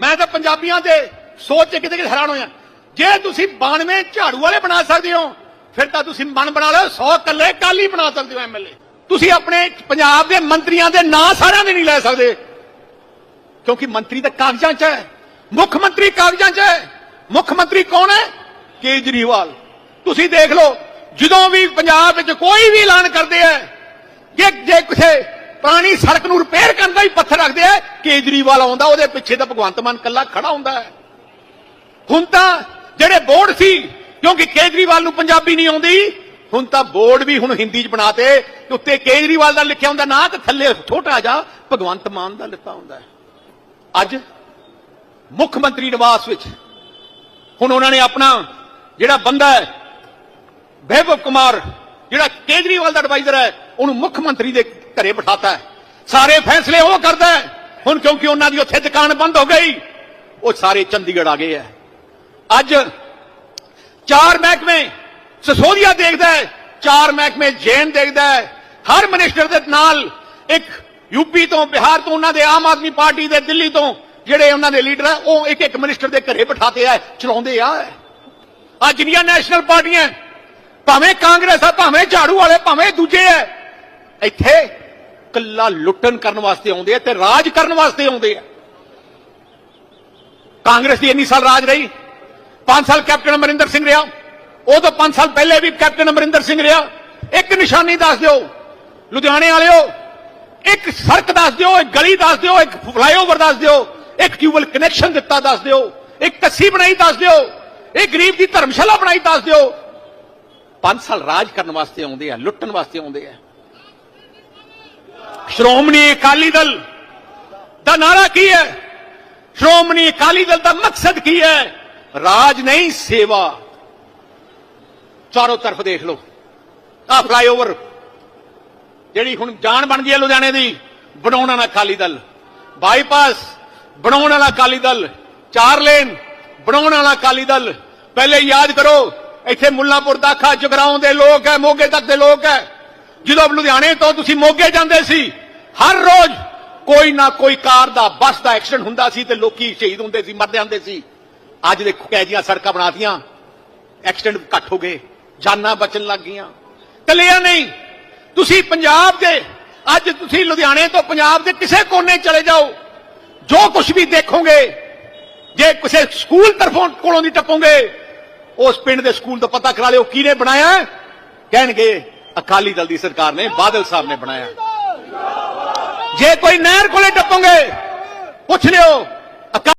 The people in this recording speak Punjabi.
ਮੈਂ ਤਾਂ ਪੰਜਾਬੀਆਂ ਦੇ ਸੋਚ ਚ ਕਿਤੇ ਕਿਤੇ ਹੈਰਾਨ ਹੋਇਆ। ਜੇ ਤੁਸੀਂ 92 ਝਾੜੂ ਵਾਲੇ ਬਣਾ ਸਕਦੇ ਹੋ, ਫਿਰ ਤਾਂ ਤੁਸੀਂ ਮਨ ਬਣਾ ਲਓ 100 ਕੱਲੇ ਕਾਲੀ ਬਣਾ ਸਕਦੇ ਹੋ ਐਮਐਲਏ ਤੁਸੀਂ ਆਪਣੇ ਪੰਜਾਬ ਦੇ ਮੰਤਰੀਆਂ ਦੇ ਨਾਂ ਸਾਰਿਆਂ ਦੇ ਨਹੀਂ ਲੈ ਸਕਦੇ। ਕਿਉਂਕਿ ਮੰਤਰੀ ਤਾਂ ਕਾਗਜ਼ਾਂ 'ਚ ਹੈ। ਮੁੱਖ ਮੰਤਰੀ ਕਾਗਜ਼ਾਂ 'ਚ ਹੈ। ਮੁੱਖ ਮੰਤਰੀ ਕੌਣ ਹੈ? ਕੇਜਰੀਵਾਲ। ਤੁਸੀਂ ਦੇਖ ਲਓ, ਜਦੋਂ ਵੀ ਪੰਜਾਬ ਵਿੱਚ ਕੋਈ ਵੀ ਐਲਾਨ ਕਰਦੇ ਆ ਜੇ ਜੇ ਕਿਸੇ ਪੁਰਾਣੀ ਸੜਕ ਨੂੰ ਰਿਪੇਅਰ ਕਰਨ ਦਾ ਹੀ ਪੱਥਰ ਰੱਖਦੇ ਆ। ਕੇਜਰੀਵਾਲ ਆਉਂਦਾ, ਉਹਦੇ ਪਿੱਛੇ ਤਾਂ ਭਗਵੰਤ ਮਾਨ ਕੱਲਾ ਖੜਾ ਹੁੰਦਾ ਹੈ। ਹੁਣ ਤਾਂ ਜਿਹੜੇ ਬੋਰਡ ਸੀ, ਕਿਉਂਕਿ ਕੇਜਰੀਵਾਲ ਨੂੰ ਪੰਜਾਬੀ ਨਹੀਂ ਆਉਂਦੀ, ਹੁਣ ਤਾਂ ਬੋਰਡ ਵੀ ਹੁਣ ਹਿੰਦੀ 'ਚ ਬਣਾਤੇ, ਤੇ ਉੱਤੇ ਕੇਜਰੀਵਾਲ ਦਾ ਲਿਖਿਆ ਹੁੰਦਾ, ਨਾਂ ਤੇ ਥੱਲੇ ਛੋਟਾ ਜਿਹਾ ਭਗਵੰਤ ਮਾਨ ਦਾ ਲਿਖਿਆ ਹੁੰਦਾ ਅੱਜ ਮੁੱਖ ਮੰਤਰੀ ਨਿਵਾਸ ਵਿੱਚ ਹੁਣ ਉਹਨਾਂ ਨੇ ਆਪਣਾ ਜਿਹੜਾ ਬੰਦਾ ਹੈ, ਵੈਭਵ ਕੁਮਾਰ, ਜਿਹੜਾ ਕੇਜਰੀਵਾਲ ਦਾ ਐਡਵਾਈਜ਼ਰ ਹੈ, ਉਹਨੂੰ ਮੁੱਖ ਮੰਤਰੀ ਦੇ ਘਰੇ ਬਿਠਾਤਾ ਹੈ ਸਾਰੇ ਫੈਸਲੇ ਉਹ ਕਰਦਾ ਹੈ ਹੁਣ ਕਿਉਂਕਿ ਉਹਨਾਂ ਦੀ ਉੱਥੇ ਦੁਕਾਨ ਬੰਦ ਹੋ ਗਈ ਉਹ ਸਾਰੇ ਚੰਡੀਗੜ੍ਹ ਆ ਗਏ ਹੈ ਅੱਜ ਚਾਰ ਮਹਿਕਮੇ ਸਸੋਦੀਆ ਦੇਖਦਾ ਹੈ ਚਾਰ ਮਹਿਕਮੇ ਜੈਨ ਦੇਖਦਾ ਹੈ ਹਰ ਮਿਨਿਸਟਰ ਦੇ ਨਾਲ ਇੱਕ ਯੂਪੀ ਤੋਂ ਬਿਹਾਰ ਤੋਂ ਉਹਨਾਂ ਦੇ ਆਮ ਆਦਮੀ ਪਾਰਟੀ ਦੇ ਦਿੱਲੀ ਤੋਂ ਜਿਹੜੇ ਉਹਨਾਂ ਦੇ ਲੀਡਰ ਹੈ ਉਹ ਇੱਕ ਇੱਕ ਮਿਨਿਸਟਰ ਦੇ ਘਰੇ ਬਿਠਾਤੇ ਆ। ਚਲਾਉਂਦੇ ਆ ਆ ਜਿੰਨੀਆਂ ਨੈਸ਼ਨਲ ਪਾਰਟੀਆਂ ਭਾਵੇਂ ਕਾਂਗਰਸ ਆ ਭਾਵੇਂ ਝਾੜੂ ਵਾਲੇ ਭਾਵੇਂ ਦੂਜੇ ਐ ਇੱਥੇ ਕੱਲਾ ਲੁੱਟਣ ਕਰਨ ਵਾਸਤੇ ਆਉਂਦੇ ਆ ਤੇ ਰਾਜ ਕਰਨ ਵਾਸਤੇ ਆਉਂਦੇ ਆ। ਕਾਂਗਰਸ ਦੀ ਇੰਨੀ ਸਾਲ ਰਾਜ ਰਹੀ। 5 ਸਾਲ ਕੈਪਟਨ ਅਮਰਿੰਦਰ ਸਿੰਘ ਰਿਹਾ। ਉਹ ਤੋਂ 5 ਸਾਲ ਪਹਿਲੇ ਵੀ ਕੈਪਟਨ ਅਮਰਿੰਦਰ ਸਿੰਘ ਰਿਹਾ। ਇੱਕ ਨਿਸ਼ਾਨੀ ਦੱਸ ਦਿਓ, ਲੁਧਿਆਣੇ ਵਾਲਿਓ, ਇੱਕ ਸੜਕ ਦੱਸ ਦਿਓ, ਇੱਕ ਗਲੀ ਦੱਸ ਦਿਓ, ਇੱਕ ਫਲਾਈਓਵਰ ਦੱਸ ਦਿਓ, ਇੱਕ ਟਿਊਬਲ ਕਨੈਕਸ਼ਨ ਦਿੱਤਾ ਦੱਸ ਦਿਓ, ਇੱਕ ਕੱਸੀ ਬਣਾਈ ਦੱਸ ਦਿਓ ਇਹ ਗਰੀਬ ਦੀ ਧਰਮਸ਼ਾਲਾ ਬਣਾਈ ਦੱਸ ਦਿਓ। 5 ਸਾਲ ਰਾਜ ਕਰਨ ਵਾਸਤੇ ਆਉਂਦੇ ਆ, ਲੁੱਟਣ ਵਾਸਤੇ ਆਉਂਦੇ ਆ। ਸ਼੍ਰੋਮਣੀ ਅਕਾਲੀ ਦਲ ਦਾ ਨਾਰਾ ਕੀ ਹੈ? ਸ਼੍ਰੋਮਣੀ ਅਕਾਲੀ ਦਲ ਦਾ ਮਕਸਦ ਕੀ ਹੈ? ਰਾਜ ਨਹੀਂ, ਸੇਵਾ। ਚਾਰੋਂ ਤਰਫ ਦੇਖ ਲਓ। ਆ ਫਲਾਈਓਵਰ ਜਿਹੜੀ ਹੁਣ ਜਾਨ ਬਣ ਗਈ ਹੈ ਲੁਧਿਆਣੇ ਦੀ, ਬਣਾਉਣ ਵਾਲਾ ਅਕਾਲੀ ਦਲ। ਬਾਈਪਾਸ ਬਣਾਉਣ ਵਾਲਾ ਅਕਾਲੀ ਦਲ। ਚਾਰ ਲੇਨ ਬਣਾਉਣ ਵਾਲਾ ਅਕਾਲੀ ਦਲ। ਪਹਿਲੇ ਯਾਦ ਕਰੋ, ਇੱਥੇ ਮੁੱਲਾਪੁਰ ਦਾਖਾ ਜਗਰਾਉਂ ਦੇ ਲੋਕ ਹੈ, ਮੋਗੇ ਤੱਕ ਦੇ ਲੋਕ ਹੈ। ਜਦੋਂ ਲੁਧਿਆਣੇ ਤੋਂ ਤੁਸੀਂ ਮੋਗੇ ਜਾਂਦੇ ਸੀ ਹਰ ਰੋਜ਼ ਕੋਈ ਨਾ ਕੋਈ ਕਾਰ ਦਾ, ਬੱਸ ਦਾ ਐਕਸੀਡੈਂਟ ਹੁੰਦਾ ਸੀ ਤੇ ਲੋਕੀ ਸ਼ਹੀਦ ਹੁੰਦੇ ਸੀ, ਮਰਦੇ ਹੁੰਦੇ ਸੀ। ਅੱਜ ਦੇਖੋ ਕੈਜੀਆਂ ਸੜਕਾਂ ਬਣਾਤੀਆਂ ਐਕਸੀਡੈਂਟ ਘੱਟ ਹੋ ਗਏ, ਜਾਨਾਂ ਬਚਣ ਲੱਗ ਗਈਆਂ। ਕੱਲਿਆ ਨਹੀਂ। ਤੁਸੀਂ ਪੰਜਾਬ ਦੇ, ਅੱਜ ਤੁਸੀਂ ਲੁਧਿਆਣੇ ਤੋਂ ਪੰਜਾਬ ਦੇ ਕਿਸੇ ਕੋਨੇ ਚਲੇ ਜਾਓ। ਜੋ ਕੁਝ ਵੀ ਦੇਖੋਗੇ, ਜੇ ਕਿਸੇ ਸਕੂਲ ਤਰਫੋਂ ਕੋਲੋਂ ਦੀ ਟੱਪੋਗੇ, ਉਸ ਪਿੰਡ ਦੇ ਸਕੂਲ ਦਾ ਪਤਾ ਕਰਾ ਲਿਓ। ਕਿਹਨੇ ਬਣਾਇਆ? ਕਹਿਣਗੇ, ਅਕਾਲੀ ਦਲ ਦੀ ਸਰਕਾਰ ਨੇ, ਬਾਦਲ ਸਾਹਿਬ ਨੇ ਬਣਾਇਆ। ਜੇ ਕੋਈ ਨਹਿਰ ਕੋਲੇ ਟੱਪੋਗੇ ਪੁੱਛ ਲਿਓ। ਅਕਾ-